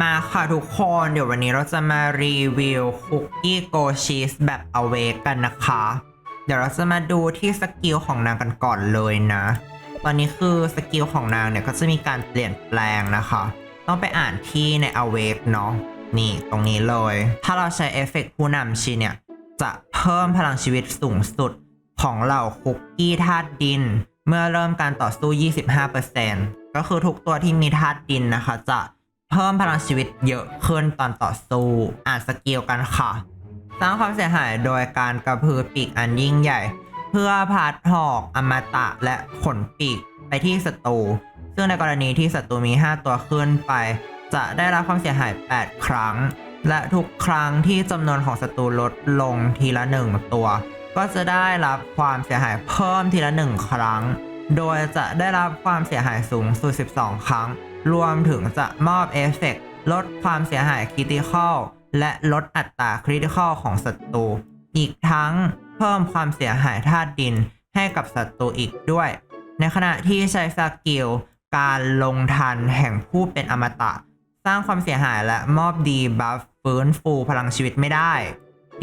มาค่ะทุกคนเดี๋ยววันนี้เราจะมารีวิวคุกกี้โกชีสแบบอเวกกันนะคะ เดี๋ยวเราจะมาดูที่สกิลของนางกันก่อนเลยนะ ตอนนี้คือสกิลของนางเนี่ยก็จะมีการเปลี่ยนแปลงนะคะ ต้องไปอ่านที่ใน Awake เนาะนี่ตรงนี้เลย ถ้าเราใช้เอฟเฟกต์ผู้นำชีเนี่ย จะเพิ่มพลังชีวิตสูงสุดของเหล่าคุกกี้ธาตุดิน เมื่อเริ่มการต่อสู้ 25%ก็คือทุกตัวที่มีธาตุดินนะคะจะ เพิ่มพลังชีวิตเยอะขึ้นตอนต่อสู้อ่านสกิลกันค่ะ สร้างความเสียหายโดยการกระพือปีกอันยิ่งใหญ่ เพื่อพัดหอกอมตะและขนปีกไปที่ศัตรูซึ่งในกรณีที่ศัตรูมี 5 ตัวขึ้นไป จะได้รับความเสียหาย 8 ครั้ง และทุกครั้งที่จำนวนของศัตรูลดลงทีละ 1 ตัว ก็จะได้รับความเสียหายเพิ่มทีละ 1 ครั้ง โดยจะได้รับความเสียหายสูงสุด 12 ครั้ง รวมถึงจะมอบเอฟเฟกต์ลดความเสียหายคริติคอลและลดอัตราคริติคอลของศัตรู อีกทั้งเพิ่มความเสียหายธาตุดินให้กับศัตรูอีกด้วย ในขณะที่ใช้สกิลการลงทันแห่งผู้เป็นอมตะ สร้างความเสียหายและมอบดีบัฟฟื้นฟูพลังชีวิตไม่ได้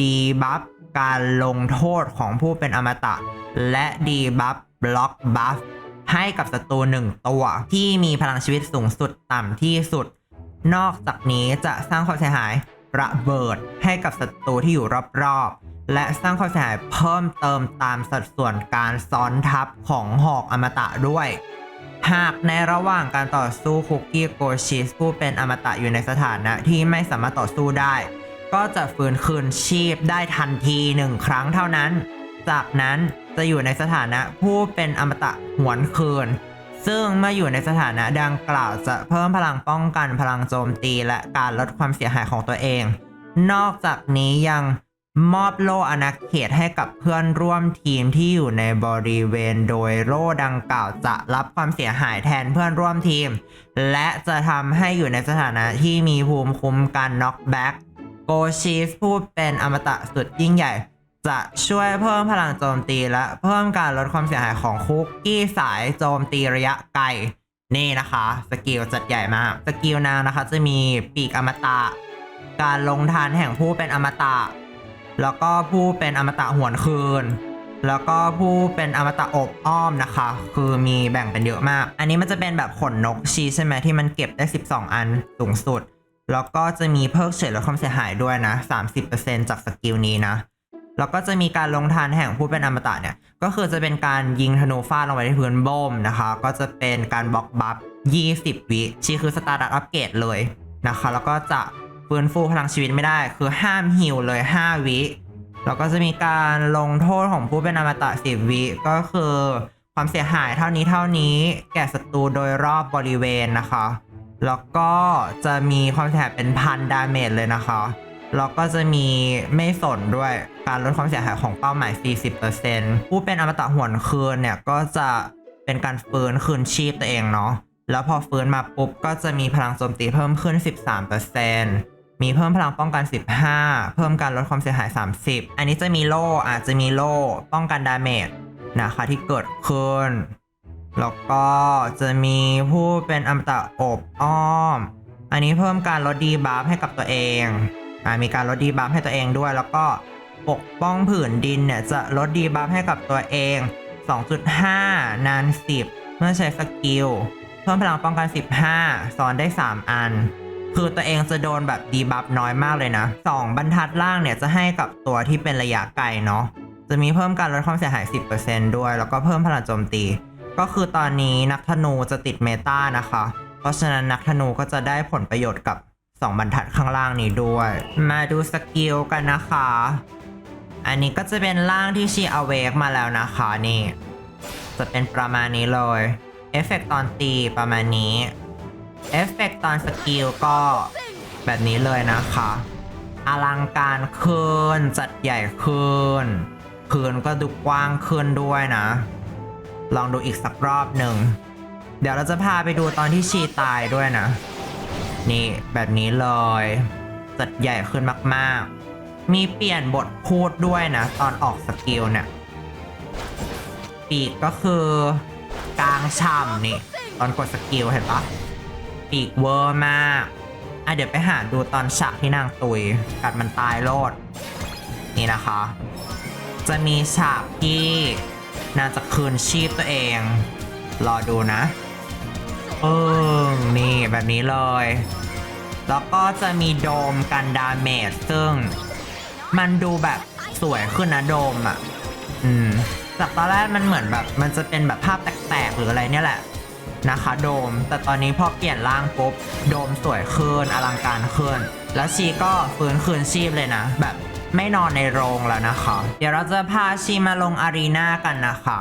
ดีบัฟการลงโทษของผู้เป็นอมตะ และดีบัฟบล็อกบัฟ ให้กับศัตรูหนึ่งตัวที่มีพลังชีวิตสูงสุดต่ำที่สุด นอกจากนี้จะสร้างความเสียหายระเบิดให้กับศัตรูที่อยู่รอบๆ และสร้างความเสียหายเพิ่มเติมตามสัดส่วนการซ้อนทับของหอกอมตะด้วย หากในระหว่างการต่อสู้คุกกี้โกชิสผู้เป็นอมตะอยู่ในสถานะที่ไม่สามารถต่อสู้ได้ ก็จะฟื้นคืนชีพได้ทันทีหนึ่งครั้งเท่านั้น จากนั้น จะอยู่ในสถานะผู้เป็นอมตะหวนคืน ซึ่งเมื่ออยู่ในสถานะดังกล่าวจะเพิ่มพลังป้องกันพลังโจมตีและการลดความเสียหายของตัวเอง นอกจากนี้ยังมอบโล่อาณาเขตให้กับเพื่อนร่วมทีมที่อยู่ในบริเวณโดยโล่ดังกล่าวจะรับความเสียหายแทนเพื่อนร่วมทีม และจะทำให้อยู่ในสถานะที่มีภูมิคุ้มกันน็อกแบ็กโกชีสผู้เป็นอมตะสุดยิ่งใหญ่ จะช่วยเพิ่มพลังโจมตีและเพิ่มการลดความเสียหายของคุกกี้สายโจมตีระยะไกลนี่นะคะสกิลจัดใหญ่มากสกิลนางนะคะ จะมีปีกอมตะ การลงทานแห่งผู้เป็นอมตะ แล้วก็ผู้เป็นอมตะหวนคืน แล้วก็ผู้เป็นอมตะอบอ้อมนะคะ คือมีแบ่งเป็นเยอะมาก อันนี้มันจะเป็นแบบขนนกชีใช่ไหมที่มันเก็บได้ 12 อันสูงสุด แล้วก็จะมีเพิกเฉยลดความเสียหายด้วยนะ 30%จากสกิลนี้นะ แล้วก็จะมีการลงทานแห่งผู้เป็นอมตะเนี่ย ก็คือจะเป็นการยิงธนูฟาดลงไปที่พื้นบ่มนะคะ ก็จะเป็นการบล็อกบัฟ 20 วิชีคือสตาร์ดัตอัปเกรดเลยนะคะ แล้วก็จะฟื้นฟูพลังชีวิตไม่ได้ คือห้ามฮิวเลย 5 วิแล้วก็จะมีการลงโทษของผู้เป็นอมตะ 10 วิก็คือความเสียหายเท่านี้เท่านี้แก่ศัตรูโดยรอบบริเวณนะคะ แล้วก็จะมีความเสียหายเป็นพันดาเมจเลยนะคะ แล้วก็จะมีไม่สนด้วยการลดความเสียหายของเป้าหมาย 40%ผู้เป็นอมตะหวนคืนเนี่ยก็จะเป็นการฟื้นคืนชีพตัวเองเนาะ แล้วพอฟื้นมาปุ๊บก็จะมีพลังโจมตีเพิ่มขึ้น 13%มีเพิ่มพลังป้องกัน 15 เพิ่มการลดความเสียหาย 30 อันนี้จะมีโล่อาจจะมีโล่ป้องกันดาเมจนะคะที่เกิดขึ้น แล้วก็จะมีผู้เป็นอมตะอบอ้อม อันนี้เพิ่มการลดดีบัฟให้กับตัวเอง มีการลดดีบัฟให้ตัวเองด้วย แล้วก็ปกป้องผืนดินเนี่ยจะลดดีบัฟให้กับตัวเอง 2.5 นาน 10 เมื่อใช้สกิลเพิ่มพลังป้องกัน 15 ซ้อนได้ 3 อัน คือตัวเองจะโดนแบบดีบัฟน้อยมากเลยนะ 2 บรรทัดล่างเนี่ยจะให้กับตัวที่เป็นระยะไกลเนาะจะมีเพิ่มการลดความเสียหาย 10%ด้วย แล้วก็เพิ่มพลังโจมตี ก็คือตอนนี้นักธนูจะติดเมตานะคะ เพราะฉะนั้นนักธนูก็จะได้ผลประโยชน์กับ 2บรรทัดข้างล่างนี้ด้วย มาดูสกิลกันนะคะ อันนี้ก็จะเป็นร่างที่ชีเอาเวกมาแล้วนะคะนี่ จะเป็นประมาณนี้เลย เอฟเฟกตอนตีประมาณนี้ เอฟเฟกตอนสกิลก็แบบนี้เลยนะคะ อลังการขึ้น จัดใหญ่ขึ้นพื้นก็ดูกว้างขึ้นด้วยนะ ลองดูอีกสักรอบหนึ่ง เดี๋ยวเราจะพาไปดูตอนที่ชีตายด้วยนะ นี่แบบนี้เลยจัดใหญ่ขึ้นมากๆ มีเปลี่ยนบทพูดด้วยนะ ตอนออกสกิลเนี่ยปีกก็คือกลางช่ำนี่ ตอนกดสกิลเห็นปะปีกเวอร์มากอะเดี๋ยวไปหาดูตอนฉากที่นางตุยกัดมันตายโลด นี่นะคะ จะมีฉากที่นางจะคืนชีพตัวเอง รอดูนะ เออนี่แบบนี้เลย แล้วก็จะมีโดมกันดาเมจซึ่ง มันดูแบบสวยขึ้นนะโดมอะ อืมจากตอนแรกมันเหมือนแบบ มันจะเป็นแบบภาพแตกๆหรืออะไรเนี่ยแหละ นะคะโดม แต่ตอนนี้พอเปลี่ยนร่างปุ๊บ โดมสวยขึ้นอลังการขึ้น แล้วชีก็ฟื้นคืนชีพเลยนะ แบบไม่นอนในโรงแล้วนะคะ เดี๋ยวเราจะพาชีมาลงอารีนากันนะคะ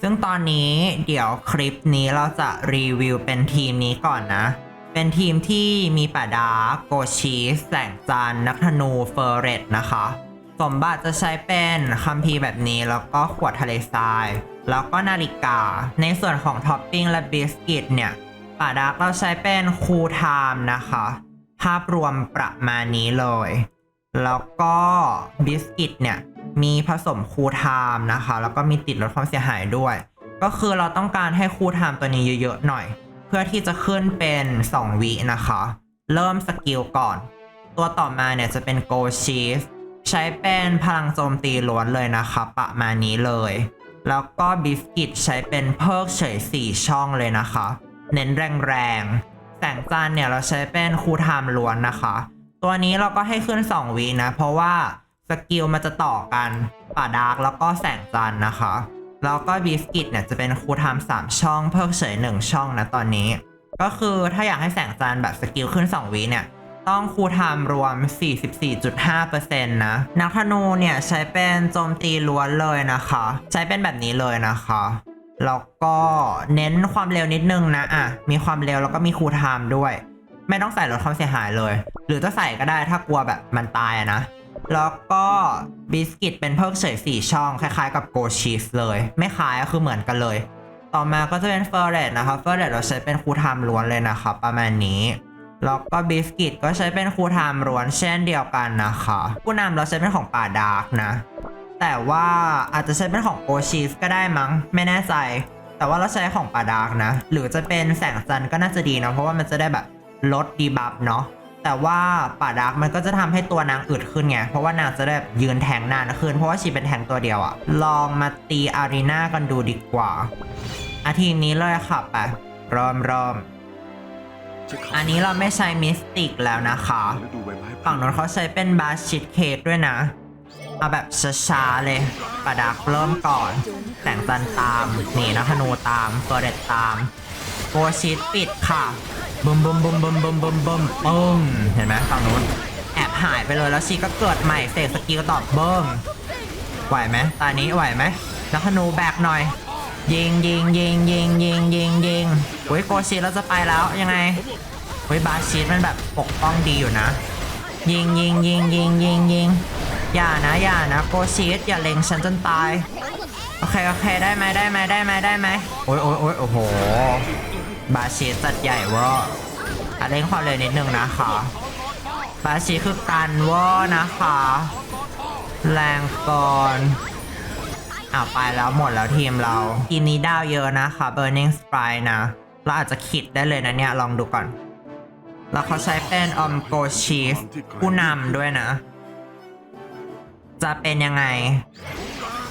ซึ่งตอนนี้เดี๋ยวคลิปนี้เราจะรีวิวเป็นทีมนี้ก่อนนะ เป็นทีมที่มีป่าดาโกชีสแสงจันนักธนูเฟอร์เรตนะคะ สมบัติจะใช้เป็นคัมภีร์แบบนี้แล้วก็ขวดทะเลทราย แล้วก็นาฬิกา ในส่วนของท็อปปิ้งและบิสกิตเนี่ยป่าดาเราใช้เป็นคูลไทม์นะคะ ภาพรวมประมาณนี้เลย แล้วก็บิสกิตเนี่ย มีผสมคูลไทม์นะคะ แล้วก็มีติดลดความเสียหายด้วย ก็คือเราต้องการให้คูลไทม์ตัวนี้เยอะๆหน่อย เพื่อที่จะขึ้นเป็น 2 วินะคะ เริ่มสกิลก่อน ตัวต่อมาเนี่ยจะเป็นโกชีสใช้เป็นพลังโจมตีล้วนเลยนะคะ ประมาณนี้เลย แล้วก็บิสกิตใช้เป็นเพิกเฉย4ช่องเลยนะคะ เน้นแรงๆแสงจันเนี่ยเราใช้เป็นคูลไทม์ล้วนนะคะ ตัวนี้เราก็ให้ขึ้น 2วีนะ เพราะว่า สกิลมันจะต่อกันป่าดาร์กแล้วก็แสงจันทร์นะคะ แล้วก็บิสกิตเนี่ยจะเป็นคูลไทม์3ช่องเพิกเฉย1ช่องนะตอนนี้ ก็คือถ้าอยากให้แสงจันทร์แบบสกิลขึ้น 2วิเนี่ยต้องคูทม์รวม 44.5%นะ นักธนูเนี่ยใช้เป็นโจมตีล้วนเลยนะคะ ใช้เป็นแบบนี้เลยนะคะ แล้วก็เน้นความเร็วนิดนึงนะอะมีความเร็วแล้วก็มีคูลไทม์ด้วย ไม่ต้องใส่ลดความเสียหายเลย หรือจะใส่ก็ได้ถ้ากลัวแบบมันตายอะนะ แล้วก็บิสกิตเป็นเพิกเฉย4ช่องคล้ายๆกับโกชีสเลย ไม่คล้ายก็คือเหมือนกันเลย ต่อมาก็จะเป็นเฟอร์เรตนะคะเฟอร์เรตเราใช้เป็นคูลไทม์ล้วนเลยนะคะประมาณนี้แล้วก็บิสกิตก็ใช้เป็นคูลไทม์ล้วนเช่นเดียวกันนะคะผู้นำเราใช้เป็นของป่าดาร์กนะ แต่ว่าอาจจะใช้เป็นของโกชีสก็ได้มั้ง ไม่แน่ใจ แต่ว่าเราใช้ของป่าดาร์กนะ หรือจะเป็นแสงจันทร์ก็น่าจะดีเนาะเพราะว่ามันจะได้แบบลดดีบัฟเนาะ แต่ว่าป่าดาร์กมันก็จะทำให้ตัวนางอึดขึ้นไง เพราะว่านางจะได้แบบยืนแทงนานขึ้น เพราะว่าชีเป็นแทงตัวเดียวอะลองมาตีอารีนากันดูดีกว่า อาทีนี้เลยค่ะไปริ่มริ่มอันนี้เราไม่ใช้มิสติกแล้วนะคะ ฝั่งนู้นเขาใช้เป็นบาชิตเค้กด้วยนะ เอาแบบช้าๆเลยประดักเริ่มก่อนแสงจันตาม นี่นะธนูตามเฟอร์เรตตามโกชิตปิดค่ะ บึมบึมบึมบึมบึมบึมบึมปึ้งเห็นไหมฝั่งนู้นแอบหายไปเลยแล้วชีก็เกิดใหม่เสกสกิลตอบเบิ้มไหวไหมตอนนี้ไหวไหมนักธนูแบกหน่อยยิงยิงยิงยิงยิงยิงยิงโอ้ยโกชิตเราจะไปแล้วยังไงโอ้ยบาชิตมันแบบปกป้องดีอยู่นะ ยิงยิงยิงยิงยิงยิงอย่านะอย่านะโกชิตอย่าเล็งฉันจนตายโอเคโอเคได้ไหมได้ไหมได้ไหมได้ไหมโอ้ยโอ้ยโอ้ยโอ้โห บาชิตจัดใหญ่เวอร์อะเล่นความเร็วนิดนึงนะคะ บาชิคือการวอร์นะคะ แรงก่อนอ้าไปแล้วหมดแล้วทีมเรา ทีมนี้ดาวเยอะนะคะ Burning Sprite นะ เราอาจจะคิดได้เลยนะเนี่ย ลองดูก่อน แล้วเขาใช้เป็นอมโกชีสผู้นำด้วยนะ จะเป็นยังไง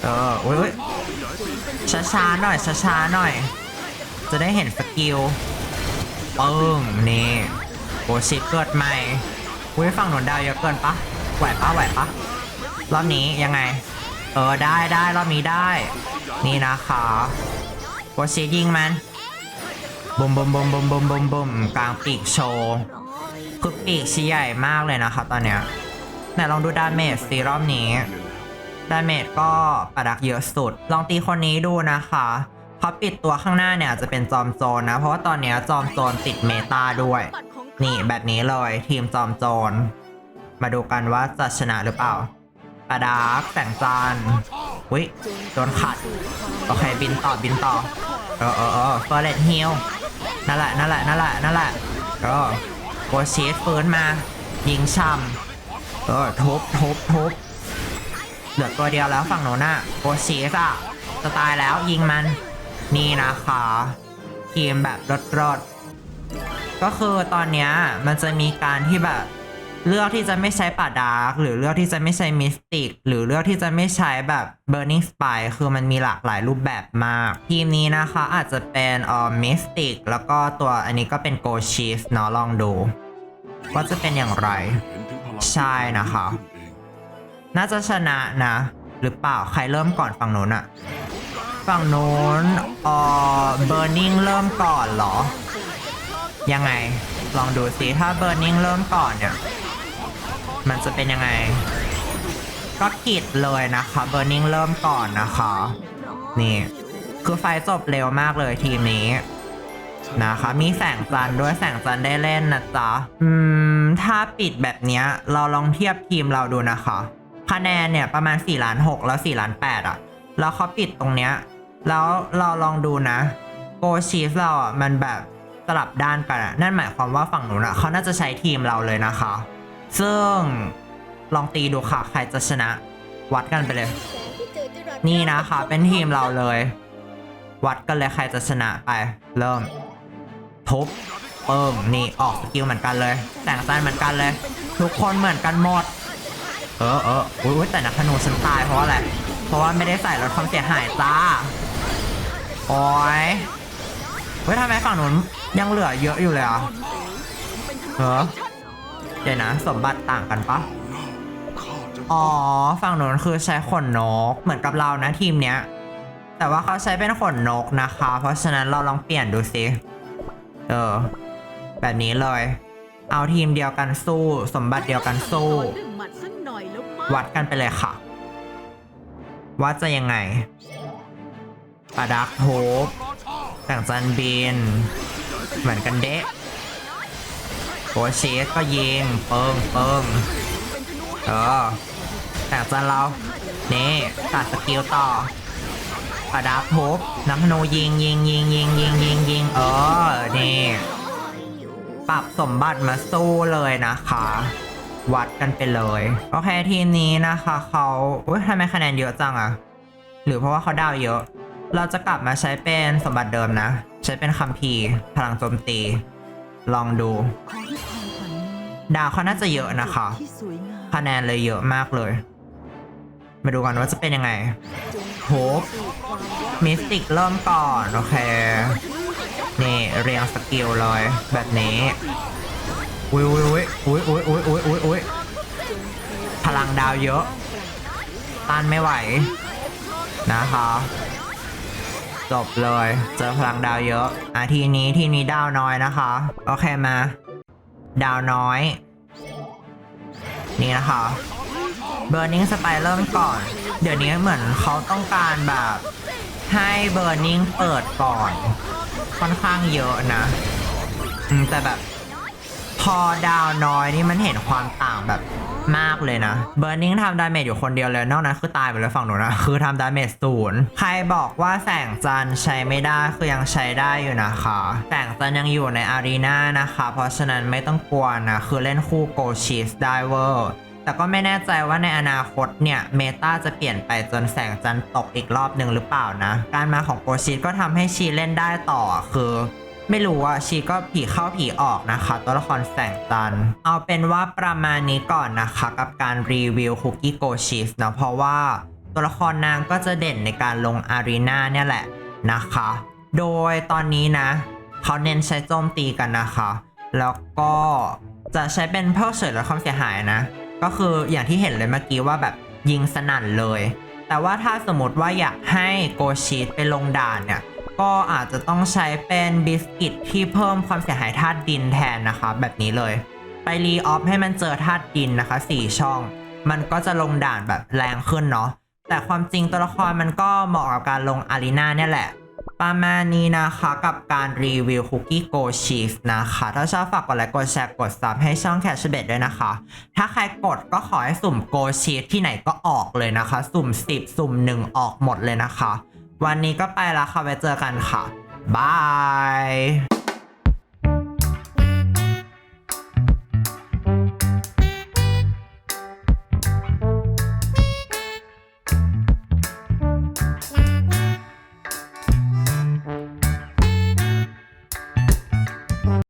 เออโอ้ยช้าๆหน่อยช้าๆหน่อย จะได้เห็นสกิลปึ้งนี่โกชิเกิดใหม่อุ้ยฝั่งหนุนดาวเยอะเกินปะไหวปะไหวปะรอบนี้ยังไง เออได้ได้รอบนี้ได้ นี่นะคะโกชิยิงมันบุมบุมบุมบุมบุมบุมบุมกลางปีกโชว์คือปีกชี้ใหญ่มากเลยนะคะตอนเนี้ยไหนลองดูดาเมจซีรอบนี้ดาเมจก็ประดักเยอะสุด ลองตีคนนี้ดูนะคะ เขาปิดตัวข้างหน้าเนี่ยจะเป็นจอมโจรนะ เพราะว่าตอนเนี้ยจอมโจรติดเมตาด้วย นี่แบบนี้เลยทีมจอมโจร มาดูกันว่าจะชนะหรือเปล่าปาดาร์กแสงจันอุ้ยโดนขัด โอเคบินต่อบินต่อ เออเออเออเฟอร์เรตฮิลนั่นแหละนั่นแหละนั่นแหละนั่นแหละเออโกชีสฟื้นมา ยิงช่ำเออทุบทุบทุบเหลือตัวเดียวแล้วฝั่งโนน่ะโกชีสอะจะตายแล้วยิงมัน นี่นะคะทีมแบบรถรถก็คือตอนนี้มันจะมีการที่แบบเลือกที่จะไม่ใช้ป่าดาร์กหรือเลือกที่จะไม่ใช้มิสติกหรือเลือกที่จะไม่ใช้แบบ Burning Spy คือมันมีหลากหลายรูปแบบมาก ทีมนี้นะคะอาจจะเป็นเอ่อมิสติกแล้วก็ตัวอันนี้ก็เป็น Go Cheese เนาะลองดู ว่าจะเป็นอย่างไร ใช่นะคะ น่าจะชนะนะ หรือเปล่าใครเริ่มก่อนฝั่งนู้นอะ ฝั่งนู้นเอ่อ Burning เริ่มก่อนเหรอ ยังไง ลองดูสิถ้า Burning เริ่มก่อนเนี่ยมันจะเป็นยังไง ก็กิดเลยนะคะ Burning เริ่มก่อนนะคะ นี่คือไฟจบเร็วมากเลยทีมนี้นะคะมีแสงจันทร์ด้วยแสงจันทร์ได้เล่นนะจ๊ะ อืม ถ้าปิดแบบเนี้ย เราลองเทียบทีมเราดูนะคะ คะแนนเนี่ยประมาณ4ล้าน6แล้ว4ล้าน8อะ แล้วเขาปิดตรงเนี้ย แล้วเราลองดูนะโกชีฟเราอะมันแบบสลับด้านกันนั่นหมายความว่าฝั่งนู้นอะเขาน่าจะใช้ทีมเราเลยนะคะ ซึ่งลองตีดูค่ะ ใครจะชนะ วัดกันไปเลย นี่นะคะ เป็นทีมเราเลย วัดกันเลยใครจะชนะไป เริ่มทุบเปิ่มนี่ออกสกิลเหมือนกันเลย แต่งจันเหมือนกันเลย ทุกคนเหมือนกันหมด เออเอออุ้ยแต่นักธนูฉันตายเพราะอะไรเพราะว่าไม่ได้ใส่ลดความเสียหายจ้า โอ้ยเฮ้ยทำไมฝั่งนู้นยังเหลือเยอะอยู่เลยอะเออเดี๋ยวนะสมบัติต่างกันปะอ๋อฝั่งนู้นคือใช้ขนนกเหมือนกับเรานะทีมเนี้ย แต่ว่าเขาใช้เป็นขนนกนะคะ เพราะฉะนั้นเราลองเปลี่ยนดูสิเออ แบบนี้เลย เอาทีมเดียวกันสู้ สมบัติเดียวกันสู้ วัดกันไปเลยค่ะ ว่าจะยังไง ปาดักโฮปต่างจันบินเหมือนกันเดะโคเชสก็ยิงเปิงเปิงเออแต่จันเรา นี่ตัดสกิลต่อปาดักโฮปน้ำพนูยิงยิงยิงยิงยิงยิงยิงเออ นี่ ปรับสมบัติมาสู้เลยนะคะวัดกันไปเลย โอเคทีมนี้นะคะ เขาอุ้ยทำไมคะแนนเยอะจังอะหรือเพราะว่าเขาดาวเยอะ เราจะกลับมาใช้เป็นสมบัติเดิมนะ ใช้เป็นคัมภีร์พลังโจมตี ลองดู ดาวเขาน่าจะเยอะนะคะคะแนนเลยเยอะมากเลย มาดูกันว่าจะเป็นยังไงโฮปมิสติกเริ่มก่อน โอเค นี่เรียงสกิลเลย แบบนี้อุ้ยอุ้ยอุ้ยอุ้ยอุ้ยอุ้ยอุ้ยอุ้ยพลังดาวเยอะต้านไม่ไหว นะคะ จบเลย เจอพลังดาวเยอะอะทีนี้ทีนี้ดาวน้อยนะคะ โอเคมา ดาวน้อย นี่นะคะ Burning Spy เริ่มก่อน เดี๋ยวนี้เหมือนเขาต้องการแบบ ให้เบอร์นิงเปิดก่อน ค่อนข้างเยอะนะแต่แบบ พอดาวน้อยนี่มันเห็นความต่างแบบมากเลยนะ Burning ทำดาเมจอยู่คนเดียวเลย นอกนั้นคือตายไปเลยฝั่งหนูนะ คือทำดาเมจศูนย์ ใครบอกว่าแสงจันใช้ไม่ได้ คือยังใช้ได้อยู่นะคะ แสงจันยังอยู่ในอารีนานะคะ เพราะฉะนั้นไม่ต้องกลัวนะ คือเล่นคู่โกชีสได้เวอร์แต่ก็ไม่แน่ใจว่าในอนาคตเนี่ย เมตาจะเปลี่ยนไปจนแสงจันตกอีกรอบหนึ่งหรือเปล่านะ การมาของโกชีสก็ทำให้ชีเล่นได้ต่อคือ ไม่รู้ว่าชีก็ผีเข้าผีออกนะคะ ตัวละครแสงจัน เอาเป็นว่าประมาณนี้ก่อนนะคะ กับการรีวิวคุกกี้โกชิสนะเพราะว่าตัวละครนางก็จะเด่นในการลงอารีนาเนี่ยแหละนะคะ โดยตอนนี้นะ เขาเน้นใช้โจมตีกันนะคะ แล้วก็จะใช้เป็นเพิกเฉยลดความเสียหายนะ ก็คืออย่างที่เห็นเลยเมื่อกี้ว่าแบบยิงสนั่นเลย แต่ว่าถ้าสมมติว่าอยากให้โกชีตไปลงด่านเนี่ย ก็อาจจะต้องใช้เป็นบิสกิตที่เพิ่มความเสียหายธาตุดินแทนนะคะ แบบนี้เลย ไปรีออฟให้มันเจอธาตุดินนะคะ 4 ช่อง มันก็จะลงด่านแบบแรงขึ้นเนาะแต่ความจริงตัวละครมันก็เหมาะกับการลงอารีนาเนี่ยแหละ ประมาณนี้นะคะกับการรีวิวคุกกี้โกชีสนะคะ ถ้าชอบฝากกดไลค์กดแชร์กดซับให้ช่องแคชเบดด้วยนะคะ ถ้าใครกดก็ขอให้สุ่มโกชีสที่ไหนก็ออกเลยนะคะ สุ่ม 10 สุ่ม 1 ออกหมดเลยนะคะ วันนี้ก็ไปแล้วค่ะไว้เจอกันค่ะบาย